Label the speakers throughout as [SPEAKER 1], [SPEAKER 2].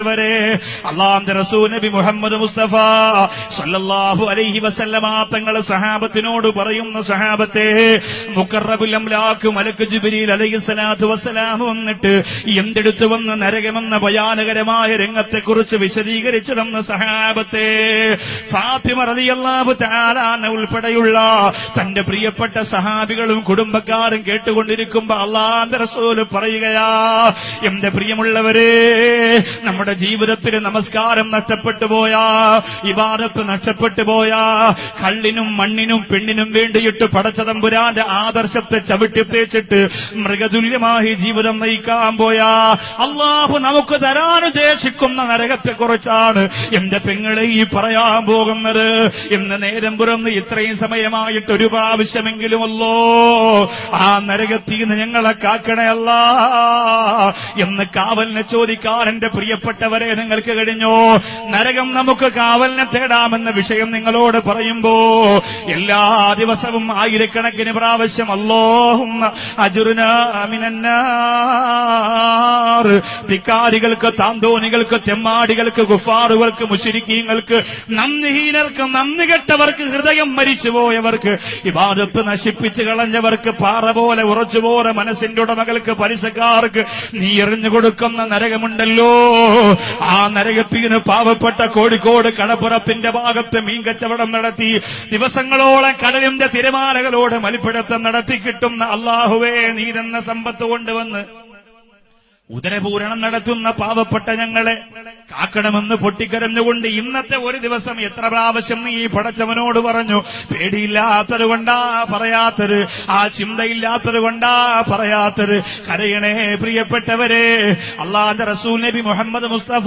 [SPEAKER 1] വരെ അള്ളാന്റെ റസൂ നബി മുഹമ്മദ് മുസ്തഫ സല്ലല്ലാഹു അലൈഹി വസല്ലമ തങ്ങളെ സഹാബത്തിനോട് പറയുന്ന സഹാബത്തെ മുക്കറബുൽ അംലാക്ക് മലക്ക് ജിബ്രീൽ അലൈഹി സ്വലാത്തു വസ്സലാം വന്നിട്ട് എന്തെടുത്തു വന്ന് നരകമെന്ന ഭയാനകരമായ രംഗത്തെക്കുറിച്ച് വിശദീകരിച്ചു തന്ന സഹാബത്തെ ഫാത്തിമ റളിയല്ലാഹു തആലാന ഉൾപ്പെടെയുള്ള തന്റെ പ്രിയപ്പെട്ട സഹാബികളും കുടുംബക്കാരും കേട്ടുകൊണ്ടിരിക്കുമ്പോ അള്ളാന്റെ റസൂൽ പറയുകയാ എന്റെ പ്രിയമുള്ളവരെ നമ്മുടെ ജീവിതത്തിൽ നമസ്കാരം നഷ്ടപ്പെട്ടു പോയാ ഇബാദത്ത് നഷ്ടപ്പെട്ടു പോയാ കള്ളിനും മണ്ണിനും പെണ്ണിനും വേണ്ടിയിട്ട് പടച്ചതമ്പുരാന്റെ ആദർശത്തെ ചവിട്ടിത്തേച്ചിട്ട് മൃഗതുല്യമായി ജീവിതം നയിക്കാൻ പോയാ അള്ളാഹു നമുക്ക് തരാൻ ഉദ്ദേശിക്കുന്ന നരകത്തെ കുറിച്ചാണ് എന്റെ പെങ്ങളെ ഈ പറയാൻ പോകുന്നത്. ഇന്ന് നേരം പുറന്ന് ഇത്രയും സമയമായിട്ട് ഒരു പ്രാവശ്യമെങ്കിലുമല്ലോ ആ നരകത്തിൽ നിന്ന് ഞങ്ങളെ കാക്കണയല്ല എന്ന് കാവലിനെ ചോദിക്കാൻ എന്റെ പ്രിയപ്പെട്ടവരെ നിങ്ങൾക്ക് കഴിഞ്ഞു? നരകം നമുക്ക് കാവലിനെ തേടാമെന്ന വിഷയം നിങ്ങളോട് പറയുമ്പോ എല്ലാ ദിവസവും ആയിരക്കണക്കിന് പ്രാവശ്യം അല്ലോഹും അജുറുനാമിനാർ ധിക്കാരികൾക്ക് താന്തോണികൾക്ക് തെമ്മാടികൾക്ക് ഗുഫാറുകൾക്ക് മുഷിരിക്കീങ്ങൾക്ക് നന്ദിഹീനർക്ക് നന്ദി കെട്ടവർക്ക് ഹൃദയം മരിച്ചുപോയവർക്ക് ഇബാദത്ത് നശിപ്പിച്ചു കളഞ്ഞവർക്ക് പാറ പോലെ ഉറച്ചുപോലെ മനസ്സിന്റെ ഉടമകൾക്ക് പലിശക്കാർക്ക് നീ എറിഞ്ഞു കൊടുക്കുന്ന നരകമുണ്ടല്ലോ. ആ നരകത്തിന് പാവപ്പെട്ട കോഴിക്കോട് കടപ്പുറത്തിന്റെ ഭാഗത്ത് മീൻ കച്ചവടം നടത്തി ദിവസങ്ങളോളം കടലിന്റെ തിരമാലകളോട് മലിപ്പിടുത്തം നടത്തി കിട്ടുന്ന അള്ളാഹുവേ നീരെന്ന സമ്പത്ത് കൊണ്ടുവന്ന് ഉദരപൂരണം നടത്തുന്ന പാവപ്പെട്ട ഞങ്ങളെ. കാക്കണമെന്ന് പൊട്ടിക്കരഞ്ഞുകൊണ്ട് ഇന്നത്തെ ഒരു ദിവസം എത്ര പ്രാവശ്യം നീ പടച്ചവനോട് പറഞ്ഞു? പേടിയില്ലാത്തത് കൊണ്ടാ പറയാത്തത്. ആ ചിന്തയില്ലാത്തത് കൊണ്ടാ പറയാത്തത്. കരയണേ പ്രിയപ്പെട്ടവരെ അള്ളാന്റെ റസൂൽ നബി മുഹമ്മദ് മുസ്തഫ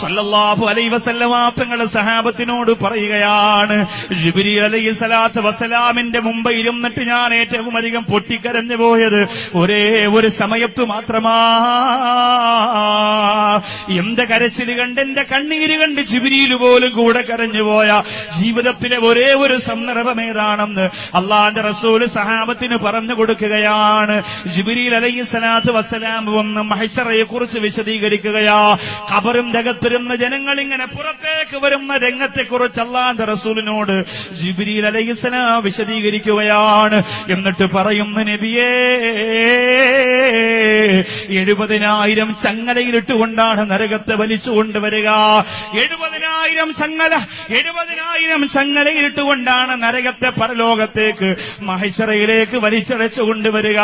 [SPEAKER 1] സല്ലാഹു അലൈ വസല്ലമാങ്ങൾ സഹാബത്തിനോട് പറയുകയാണ് ജുബിരി അലൈഹി സ്വലാത്ത് വസലാമിന്റെ മുമ്പ് ഇരുന്നിട്ട് ഞാൻ ഏറ്റവും അധികം പൊട്ടിക്കരഞ്ഞു പോയത് ഒരേ ഒരു സമയത്തു മാത്രമാ. എന്റെ കരച്ചിൽ കണ്ട് എന്റെ കണ്ണീര് കണ്ട് ചിബിരിയിൽ പോലും കൂടെ കരഞ്ഞുപോയ ജീവിതത്തിലെ ഒരേ ഒരു സന്ദർഭം ഏതാണെന്ന് അള്ളാന്റെ റസൂൽ സഹാബത്തിന് പറഞ്ഞു കൊടുക്കുകയാണ്. ജിബിരിൽ അലൈഹി സ്വലാത്ത് വസ്സലാം വന്ന് മഹിഷറയെ കുറിച്ച് വിശദീകരിക്കുകയാ. കബറും രകത്തിരുന്ന ജനങ്ങൾ ഇങ്ങനെ പുറത്തേക്ക് വരുന്ന രംഗത്തെക്കുറിച്ച് അള്ളാന്റെ റസൂലിനോട് ജിബിരിൽ അലൈഹി സ്വലാം വിശദീകരിക്കുകയാണ്. എന്നിട്ട് പറയുന്ന നബിയേ എഴുപതിനായിരം ചങ്ങലയിലിട്ടുകൊണ്ടാണ് നരകത്തെ വലിച്ചു കൊണ്ടുവരിക എഴുപതിനായിരം ചങ്ങല എഴുപതിനായിരം ചങ്ങലയിലിട്ടുകൊണ്ടാണ് നരകത്തെ പരലോകത്തേക്ക് മഹിഷറയിലേക്ക് വലിച്ചടച്ചു കൊണ്ടുവരിക.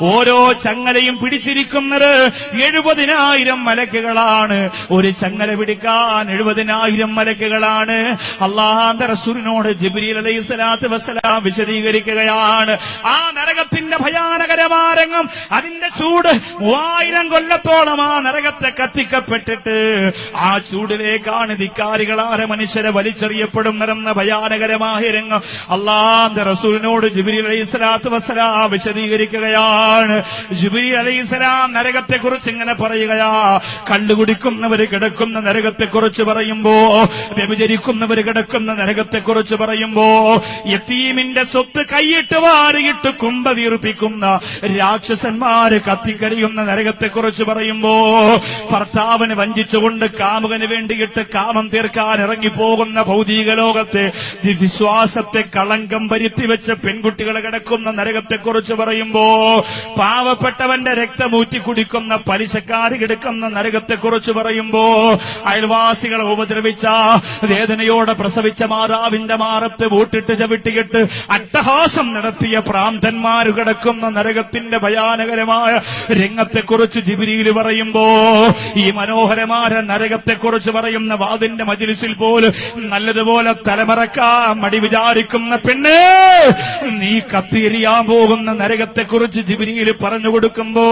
[SPEAKER 1] ഓരോ ചങ്ങലയും പിടിച്ചിരിക്കുന്നത് എഴുപതിനായിരം മലക്കുകളാണ്. ഒരു ചങ്ങല പിടിക്കാൻ എഴുപതിനായിരം മലക്കുകളാണ്. അള്ളാഹാന്റെ റസൂലിനോട് ജിബ്രീൽ അലൈഹി സ്വലാത്ത് വസ്സലാം വിശദീകരിക്കുകയാണ്. ആ നരകത്തിന്റെ ഭയാനകരമാരംഗം അതിന്റെ ചൂട് മൂവായിരം കൊല്ലത്തോളം ആ നരകത്തെ കത്തിക്കപ്പെട്ടിട്ട് ആ ചൂടിലേക്കാണ് ധിക്കാരികളാരെ മനുഷ്യരെ വലിച്ചെറിയപ്പെടുന്നതെന്ന ഭയാനകരമായ രംഗം. അള്ളാന്റെ റസൂലിനോട് ജിബിരി അലൈഹി സ്വലാത്തു വസ്സലാം വിശദീകരിക്കുകയാണ്. ജിബിരി അലൈഹി സ്വലാം നരകത്തെക്കുറിച്ച് ഇങ്ങനെ പറയുകയാ കണ്ടുകുടിക്കുന്നവര് കിടക്കുന്ന നരകത്തെക്കുറിച്ച് പറയുമ്പോ വ്യഭിചരിക്കുന്നവര് കിടക്കുന്ന നരകത്തെക്കുറിച്ച് പറയുമ്പോ യത്തീമിന്റെ സ്വത്ത് കൈയിട്ട് വാരിയിട്ട് കുമ്പ വീർപ്പിക്കുന്ന രാക്ഷസന്മാര് കത്തിക്കരിയുന്ന നരകത്തെക്കുറിച്ച് പറയുമ്പോ ഭർത്താവിന് വഞ്ചിച്ചുകൊണ്ട് കാമുകന് വേണ്ടിയിട്ട് കാമം തീർക്കാൻ ഇറങ്ങിപ്പോകുന്ന ഭൗതിക ലോകത്തെ വിശ്വാസത്തെ കളങ്കം വരുത്തി വെച്ച് പെൺകുട്ടികൾ കിടക്കുന്ന നരകത്തെക്കുറിച്ച് പറയുമ്പോ പാവപ്പെട്ടവന്റെ രക്തമൂറ്റി കുടിക്കുന്ന പലിശക്കാർ കിടക്കുന്ന നരകത്തെക്കുറിച്ച് പറയുമ്പോ അയൽവാസികളെ ഉപദ്രവിച്ച വേദനയോടെ പ്രസവിച്ച മാതാവിന്റെ മാറത്ത് വൂട്ടിട്ട് ചവിട്ടിയിട്ട് അട്ടഹാസം നടത്തിയ പ്രാന്തന്മാർ കിടക്കുന്ന നരകത്തിന്റെ ഭയാനകരമായ രംഗത്തെക്കുറിച്ച് ജിബിരിയിൽ പറയുമ്പോ ഈ മനോഹരമായ നരകത്തെക്കുറിച്ച് പറയുന്ന വാതിന്റെ മജിലിസിൽ പോലും നല്ലതുപോലെ തലമറക്കാ മടി വിചാരിക്കുന്ന പെണ്ണേ നീ കത്തിരിയാൻ പോകുന്ന നരകത്തെക്കുറിച്ച് ജിബിനിയിൽ പറഞ്ഞു കൊടുക്കുമ്പോ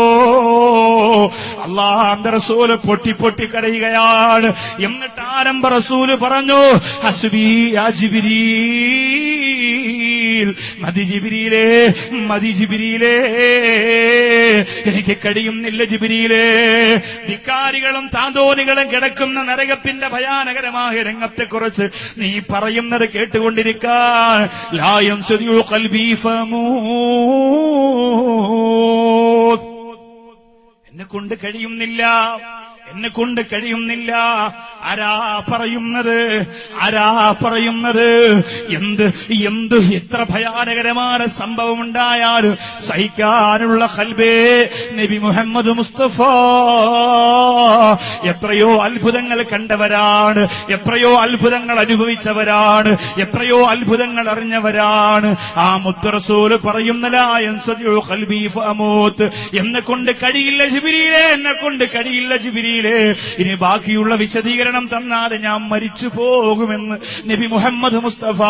[SPEAKER 1] അള്ളാഹാന്റെ റസൂൽ പൊട്ടി പൊട്ടി കരയുകയാണ്. എന്നിട്ട് ആരംഭ റസൂൽ പറഞ്ഞു ഹസ്ബി യാ ജിബിരീൽ മതി ജിബിരിയിലേ മതി ജിബിരിയിലേ. എനിക്ക് കഴിയുന്നില്ല ജിബിരിയിലേ. ധിക്കാരികളും താന്തോനികളും കിടക്കുന്ന നരകത്തിന്റെ ഭയാനകരമായ രംഗത്തെക്കുറിച്ച് നീ പറയുന്നത് കേട്ടുകൊണ്ടിരിക്കാൻ. ലായം എന്നെ കൊണ്ട് കഴിയുന്നില്ല. എന്നെ കൊണ്ട് കഴിയുന്നില്ല. ആരാ പറയുന്നത്? ആരാ പറയുന്നത്? എന്ത് എന്ത് എത്ര ഭയാനകരമായ സംഭവം ഉണ്ടായാലും സഹിക്കാനുള്ള കൽബേ നബി മുഹമ്മദ് മുസ്തഫ. എത്രയോ അത്ഭുതങ്ങൾ കണ്ടവരാണ്. എത്രയോ അത്ഭുതങ്ങൾ അനുഭവിച്ചവരാണ്. എത്രയോ അത്ഭുതങ്ങൾ അറിഞ്ഞവരാണ്. ആ മുത്തറസൂൽ പറയുന്നലായൻ എന്നെ കൊണ്ട് കഴിയില്ല ജിബിരിയിലെ എന്നെ കൊണ്ട് കഴിയില്ല ജിബിരിയിലെ ഇനി ബാക്കിയുള്ള വിശദീകരണം തന്നാതെ ഞാൻ മരിച്ചു പോകുമെന്ന് നബി മുഹമ്മദ് മുസ്തഫ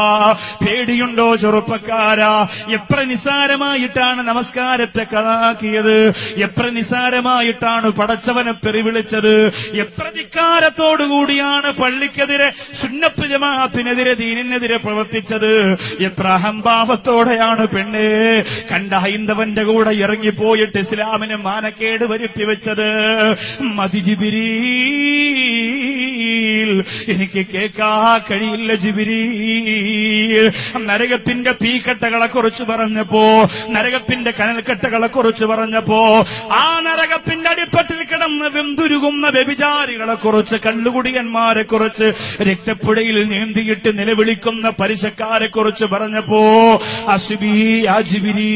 [SPEAKER 1] പേടിയുണ്ടോ ചെറുപ്പക്കാരാ? എത്ര നിസാരമായിട്ടാണ് നമസ്കാരത്തെ കഥാക്കിയത് എത്ര നിസാരമായിട്ടാണ് പടച്ചവനെ പെറിവിളിച്ചത് എത്ര ധിക്കാരത്തോടുകൂടിയാണ് പള്ളിക്കെതിരെ സുന്നപ്രജമാത്തിനെതിരെ ദീനിനെതിരെ പ്രവർത്തിച്ചത്? എത്ര അഹംഭാവത്തോടെയാണ് പെണ്ണ് കണ്ട ഹൈന്ദവന്റെ കൂടെ ഇറങ്ങിപ്പോയിട്ട് ഇസ്ലാമിന് മാനക്കേട് വരുത്തി വെച്ചത്? جبريل എനിക്ക് കേൾക്കാ കഴിയില്ല ജിബിരീൽ. നരകത്തിന്റെ തീക്കട്ടകളെ കുറിച്ച് പറഞ്ഞപ്പോ നരകത്തിന്റെ കനൽക്കെട്ടകളെ കുറിച്ച് പറഞ്ഞപ്പോ ആ നരകത്തിന്റെ അടിപ്പറ്റിൽ കിടന്ന് വെന്തുരുകുന്ന വ്യഭിചാരികളെ കുറിച്ച് കള്ളുകുടിയന്മാരെ കുറിച്ച് രക്തപ്പുഴയിൽ നീന്തിയിട്ട് നിലവിളിക്കുന്ന പരിശക്കാരെ കുറിച്ച് പറഞ്ഞപ്പോ അസുബി അജിബിരീ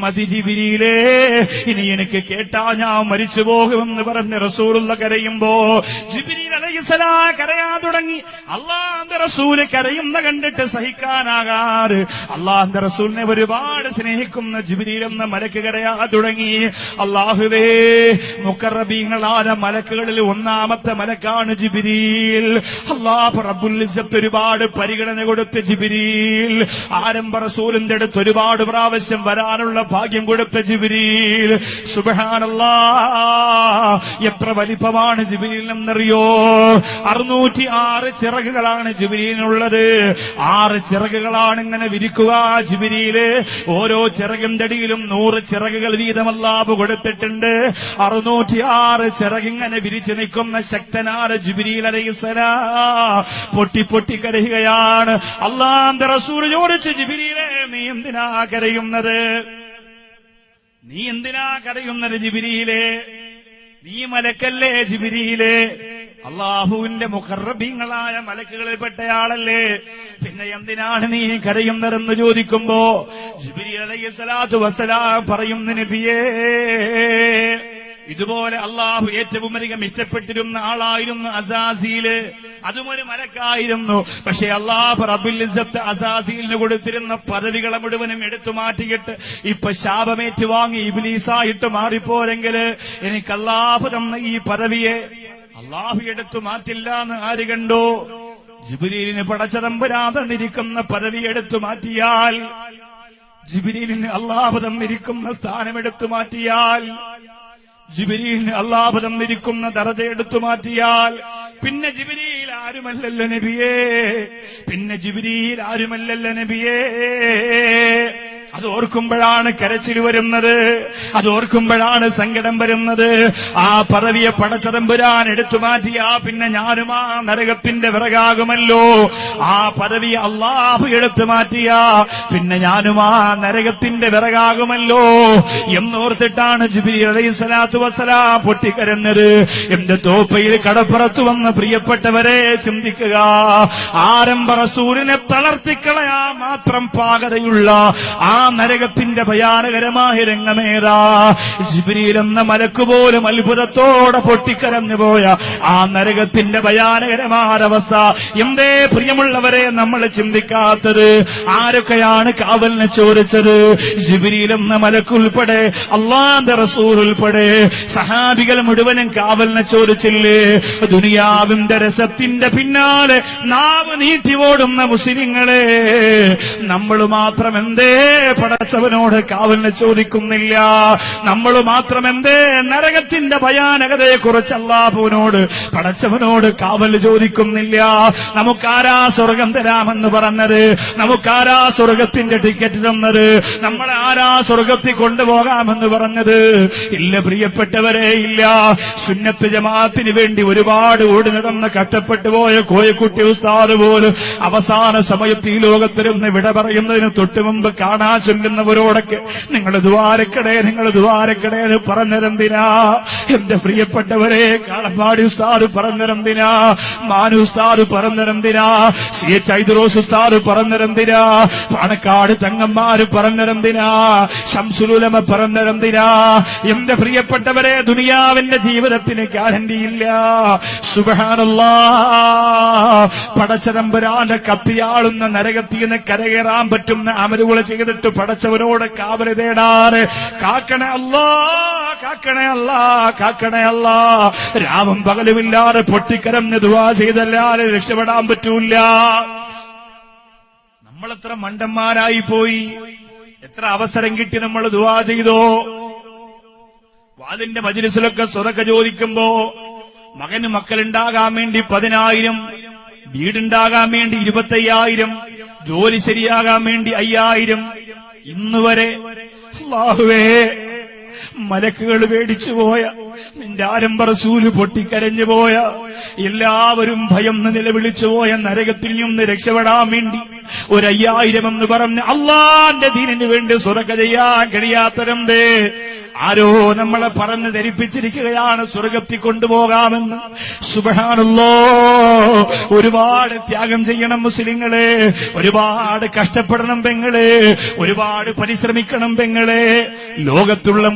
[SPEAKER 1] മതിജിബിരിയിലേ ഇനി എനിക്ക് കേട്ടാ ഞാൻ മരിച്ചു പോകുമെന്ന് പറഞ്ഞ റസൂലുള്ള കരയുമ്പോ ജിബിരി അലൈഹിസലാ കരയാൻ തുടങ്ങി. അള്ളാന്റെ റസൂൽ കരയുന്ന കണ്ടിട്ട് സഹിക്കാനാകാറ്. അള്ളാന്റെ റസൂലിനെ ഒരുപാട് സ്നേഹിക്കുന്ന ജിബിരിയിൽ എന്ന മലക്ക് കരയാ തുടങ്ങി. അള്ളാഹുവേ മുക്കറബീങ്ങളായ മലക്കുകളിൽ ഒന്നാമത്തെ മലക്കാണ് ജിബിരിയിൽ അള്ളാഹ് ഒരുപാട് പരിഗണന കൊടുത്ത് ജിബിരിയിൽ ആരംഭ റസൂലിന്റെ അടുത്ത് ഒരുപാട് പ്രാവശ്യം വരാനുള്ള ഭാഗ്യം കൊടുത്ത ജിബിരിയിൽ സുബഹാനല്ലാ എത്ര വലിപ്പമാണ് ജിബിരിയിൽ എന്നറിയോ അറുന്നൂറ്റി ആറ് ചിറകുകളാണ് ജുബിലിയിലുള്ളത് ആറ് ചിറകുകളാണ് ഇങ്ങനെ വിരിക്കുക ജുബിലിയിൽ ഓരോ ചിറകും അടിയിലും നൂറ് ചിറകുകൾ വീതമല്ലാബ് കൊടുത്തിട്ടുണ്ട്. അറുന്നൂറ്റി ആറ് ചിറകിങ്ങനെ വിരിച്ചു നിൽക്കുന്ന ശക്തനാണ് ജുബിലിയിൽ അലൈസലാ പൊട്ടി പൊട്ടി കരയുകയാണ്. അള്ളാന്റെ റസൂൽ ചോദിച്ചു ജിബിരിയിലെ നീ എന്തിനാ കരയുന്നത്? നീ എന്തിനാ കരയുന്നത് ജിബിരിയിലെ നീ മലക്കല്ലേ ജിബിരിയിലെ? അള്ളാഹുവിന്റെ മുഖർബീങ്ങളായ മലക്കുകളിൽപ്പെട്ടയാളല്ലേ പിന്നെ എന്തിനാണ് നീ കരയുന്നതെന്ന് ചോദിക്കുമ്പോ ജിബിരി അലൈഹി സ്വലാത്തു വസ്സലാം പറയുന്ന നബിയേ ഇതുപോലെ അള്ളാഹു ഏറ്റവും അധികം ഇഷ്ടപ്പെട്ടിരുന്ന ആളായിരുന്നു അസാസിയിൽ അതും ഒരു മലക്കായിരുന്നു. പക്ഷെ അള്ളാഹു റബുൽ ഇസ്സത്ത് അസാസിയിലിന് കൊടുത്തിരുന്ന പദവികളെ മുഴുവനും എടുത്തു മാറ്റിയിട്ട് ഇപ്പൊ ശാപമേറ്റ് വാങ്ങി ഇബിലീസായിട്ട് മാറിപ്പോരെങ്കിൽ എനിക്ക് അള്ളാഹു തന്ന ഈ പദവിയെ അള്ളാഹു എടുത്തു മാറ്റില്ല എന്ന് ആര് കണ്ടോ? ജിബിലീലിന് പടച്ചതമ്പരാതെന്നിരിക്കുന്ന പദവി എടുത്തു മാറ്റിയാൽ ജിബിലീലിന് അള്ളാഹു തന്നിരിക്കുന്ന സ്ഥാനം എടുത്തു മാറ്റിയാൽ ജിബിരിയിൽ അള്ളാഹു തന്നിരിക്കുന്ന ദറജ എടുത്തു മാറ്റിയാൽ പിന്നെ ജിബിരിയിൽ ആരുമല്ലല്ലോ നബിയേ? പിന്നെ ജിബിരിയിൽ ആരുമല്ലല്ലോ നബിയേ? അത് ഓർക്കുമ്പോഴാണ് കരച്ചിൽ വരുന്നത്. അത് ഓർക്കുമ്പോഴാണ് സങ്കടം വരുന്നത്. ആ പറവിയെ പടച്ചതമ്പുരാൻ എടുത്തു മാറ്റിയാ പിന്നെ ഞാനും ആ നരകത്തിന്റെ വിറകാകുമല്ലോ. ആ പദവി അള്ളാഹു എടുത്തു മാറ്റിയ പിന്നെ ഞാനും ആ നരകത്തിന്റെ വിറകാകുമല്ലോ. എന്നോർത്തിട്ടാണ് ജുബിരി അലൈഹി സ്വലാത്തു വസ്സലാം പൊട്ടിക്കരഞ്ഞത്. എന്റെ തോപ്പയിൽ കടപ്പുറത്ത് വന്ന പ്രിയപ്പെട്ടവരെ ചിന്തിക്കുക. ആരംഭ റസൂലിനെ തളർത്തിക്കളയാ മാത്രം പാകതയുള്ള ആ നരകത്തിന്റെ ഭയാനകരമായ രംഗമേതാ? ജിബിരിയിൽ എന്ന മലക്ക് പോലും അത്ഭുതത്തോടെ പൊട്ടിക്കരഞ്ഞു പോയ ആ നരകത്തിന്റെ ഭയാനകരമായ അവസ്ഥ എന്തേ പ്രിയമുള്ളവരെ നമ്മൾ ചിന്തിക്കാത്തത്? ആരൊക്കെയാണ് കാവലിനെ ചോദിച്ചത്? ജിബിരിയിൽ എന്ന മലക്കുൾപ്പെടെ അള്ളാന്റെ റസൂൽ ഉൾപ്പെടെ സഹാബികൾ മുഴുവനും കാവലിനെ ചോദിച്ചില്ലേ? ദുനിയാവിന്റെ രസത്തിന്റെ പിന്നാലെ നാവ് നീട്ടി ഓടുന്ന മുസ്ലിങ്ങളെ നമ്മൾ മാത്രം എന്തേ പടച്ചവനോട് കാവലിന് ചോദിക്കുന്നില്ല. നമ്മൾ മാത്രം എന്തേ നരകത്തിന്റെ ഭയാനകതയെ കുറിച്ച് അള്ളാഹുവിനോട് പടച്ചവനോട് കാവൽ ചോദിക്കുന്നില്ല. നമുക്കാരാ സ്വർഗം തരാമെന്ന് പറഞ്ഞത്? നമുക്കാരാ സ്വർഗത്തിന്റെ ടിക്കറ്റ് തന്നത്? നമ്മളെ ആരാ സ്വർഗത്തിൽ കൊണ്ടുപോകാമെന്ന് പറഞ്ഞത്? ഇല്ല പ്രിയപ്പെട്ടവരെ ഇല്ല. സുന്നത്ത് ജമാഅത്തിന് വേണ്ടി ഒരുപാട് ഓടി നടന്ന് കഷ്ടപ്പെട്ടു പോയ കോയക്കുട്ടി ഉസ്താദ് പോലും അവസാന സമയത്ത് ഈ ലോകത്തിരുന്ന് വിട പറയുന്നതിന് തൊട്ടുമുമ്പ് കാണാൻ ചൊല്ലുന്നവരോടൊക്കെ നിങ്ങൾ ദ്വാരക്കടേ നിങ്ങൾ ദ്വാരക്കടേ എന്ന് എന്റെ പ്രിയപ്പെട്ടവരെ കാളപ്പാടി ഉസ്താദ് പറഞ്ഞതെന്തിനാ? മാനു ഉസ്താദ് പറഞ്ഞതെന്തിനാ? സി എച്ച് ഐദ്രോസ് ഉസ്താദ് പറഞ്ഞതെന്തിനാ? പാണക്കാട് തങ്ങന്മാര് പറഞ്ഞതെന്തിനാ? ശംസുലുലമ പറഞ്ഞതെന്തിനാ? എന്റെ പ്രിയപ്പെട്ടവരെ ദുനിയാവിന്റെ ജീവിതത്തിന് ഗ്യാരണ്ടിയില്ല സുഖാനുള്ള പടച്ചതമ്പുരാന്റെ കത്തിയാളുന്ന നരകത്തിന് കരകയറാൻ പറ്റുന്ന അമലുകൾ ചെയ്തിട്ട് പടച്ചവനോട് കാവൽ തേടാറ്. കാക്കണ അല്ലാ കാക്കണേ അല്ല കാക്കണേ അല്ല. രാവും പകലുമില്ലാതെ പൊട്ടിക്കരഞ്ഞ് ദുവാ ചെയ്തല്ലാതെ രക്ഷപ്പെടാൻ പറ്റൂല നമ്മളെത്ര മണ്ടന്മാരായി പോയി. എത്ര അവസരം കിട്ടി നമ്മൾ ദുവാ ചെയ്തോ. വാതിന്റെ മജിലിസിലൊക്കെ സ്വതക്ക ചോദിക്കുമ്പോ മകന് മക്കളുണ്ടാകാൻ വേണ്ടി പതിനായിരം വീടുണ്ടാകാൻ വേണ്ടി ഇരുപത്തയ്യായിരം ജോലി ശരിയാകാൻ വേണ്ടി അയ്യായിരം ഇന്ന് വരെ അല്ലാഹുവേ മലക്കുകൾ മേടിച്ചു പോയ നിന്റെ ആരംഭ റസൂൽ പൊട്ടിക്കരഞ്ഞു പോയ എല്ലാവരും ഭയം നിലവിളിച്ചു പോയ നരകത്തിൽ നിന്ന് രക്ഷപ്പെടാൻ വേണ്ടി ഒരയ്യായിരം എന്ന് പറഞ്ഞ് അള്ളാന്റെ ദീനിന് വേണ്ടി സുറക്ക ചെയ്യാൻ കഴിയാത്തരന്തേ ആരോ നമ്മളെ പറഞ്ഞ് ധരിപ്പിച്ചിരിക്കുകയാണ് സ്വർഗത്തിൽ കൊണ്ടുപോകാമെന്ന്. സുബഹാനുള്ളോ ഒരുപാട് ത്യാഗം ചെയ്യണം മുസ്ലിങ്ങളെ ഒരുപാട് കഷ്ടപ്പെടണം പെങ്ങളെ ഒരുപാട് പരിശ്രമിക്കണം പെങ്ങളെ. ലോകത്തുള്ള